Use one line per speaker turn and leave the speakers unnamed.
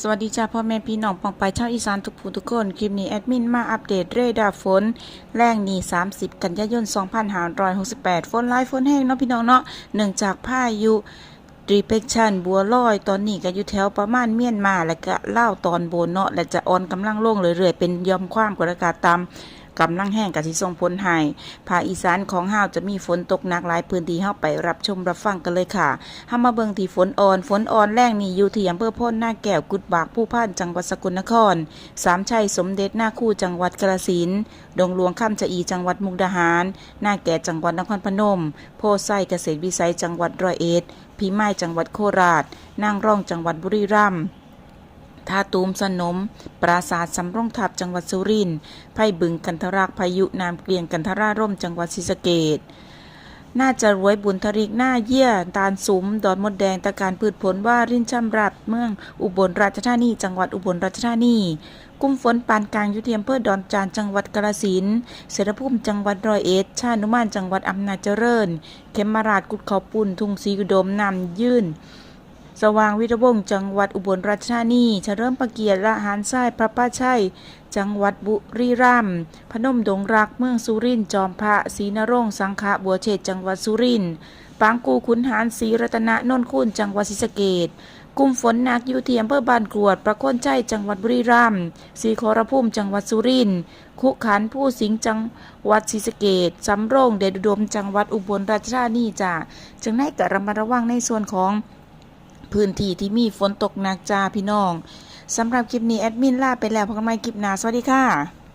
สวัสดีจ้าพ่อแม่พี่น้องปองไปชาวอีสานทุกผู้ทุกคน คลิปนี้แอดมินมาอัปเดตเรดาร์ฝน แรงนี่30 กันยายน 2568 ฝนไล่ฝนแห้งเนาะพี่น้องเนาะเนื่องจากพายุรีเพคชันบัวลอยตอนนี้ก็อยู่แถวประมาณเมียนมาและก็เล่าตอนบนเนาะและจะอ่อนกำลังลงเรื่อยๆเป็นยอมความกดอากาศต่ำ กำลังแห้งกับสิส่งผลให้ภาคอีสานของห้าวจะมีฝนตกหนักหลายพื้นที่เฮาไปรับชมรับฟังกันเลยค่ะเฮามาเบิ่งที่ฝนอ่อน ฝนอ่อนแรงนี่อยู่ที่อำเภอพ้นหน้าแก้วกุดบากผู้พ่านจังหวัดสกลนคร สามชัยสมเด็จหน้าคู่จังหวัดกระสินธุ์ดงหลวงข้ามจะอีจังหวัดมุกดาหาร หน้าแก่จังหวัดนครพนม โพไซเกษตรวิสัยจังหวัดร้อยเอ็ดพีไม้จังหวัดโคราช นางร่องจังหวัดบุรีรัมย์ ท่าตูมสนม ปราสาทสำรงทับจังหวัดสุรินทร์ไผ่บึงกันทรักพายุนามเกลียงกันทราร่มจังหวัดศรีสะเกดน่าจะรวยบุญทริกหน้าเยี่ยตาลสุม ดอนมดแดงตะการพืชผลว่ารินช่ำรัดเมืองอุบลราชธานี จังหวัดอุบลราชธานีกุ้มฝนปานกลางยุเทียมเพื่อดอนจานจังหวัดกาฬสินเสรภูมิจังหวัดรอยเอ็ด ชานุมานจังหวัดอำนาจเจริญ เขมมาราชกุดเขาปุ่น ทุ่งศรีอุดมนำยื่น สว่างวิรวงศ์จังหวัดอุบลราชธานีเฉลิมประเกียรติละหารทรายพระป้าชัย จังหวัดบุรีรัมย์พนมดงรักเมืองสุรินทร์จอมพระศรีนรงสังขะบัวเฉดจังหวัดสุรินทร์ปางกูขุนหารศรีรัตนะนนท์คุณจังหวัดศรีสะเกษกลุ่มฝนหนักอยู่ที่อำเภอบ้านกรวด ประโคนใจจังหวัดบุรีรัมย์ศรีโครภูมิจังหวัดสุรินทร์คุขันผู้สิงห์จังหวัดศรีสะเกษสำโรงเดชอุดมจังหวัดอุบลราชธานีจ้าจึงได้กระมัดระวังในส่วนของ พื้นที่ที่มีฝนตกหนักจ้าพี่น้องสำหรับคลิปนี้แอดมินลาไปแล้วพบกันใหม่คลิปหน้าสวัสดีค่ะ